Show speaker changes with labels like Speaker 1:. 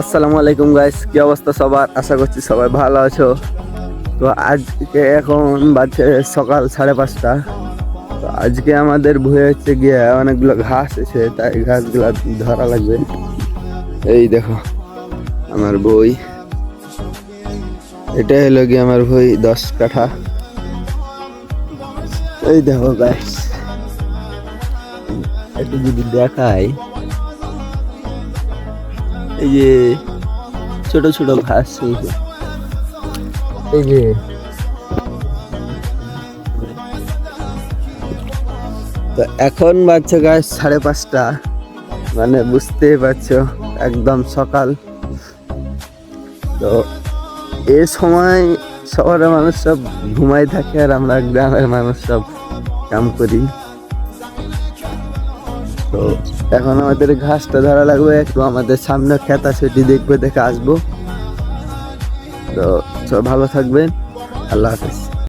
Speaker 1: আসসালামু আলাইকুম গাইস কি অবস্থা সবার? আশা করছি সবাই ভালো আছো। তো আজকে এখন বাজছে সকাল সাড়ে পাঁচটা। তো আজকে আমাদের ভুয়ে হচ্ছে গিয়ে অনেকগুলো ঘাস আছে, তাই ঘাসগুলো ধরা লাগবে। এই দেখো, আমার বই। এটা হলো গিয়ে আমার বই দশ কাঠা। এই দেখো গাইস একটু যদি দেখায় এই যে ছোট ছোট ঘাস এই যে। তো এখন বাজছে গাছ সাড়ে পাঁচটা। মানে বুঝতেই পারছ একদম সকাল। তো এ সময় শহরের মানুষ সব ঘুমাই থাকে আর আমরা গ্রামের মানুষ সব কাম করি। তো এখন আমাদের ঘাসটা ধরা লাগবে একটু আমাদের সামনে খেতা সেটি দেখবে, দেখে আসব। তো সব ভালো থাকবেন, আল্লাহ হাফিজ।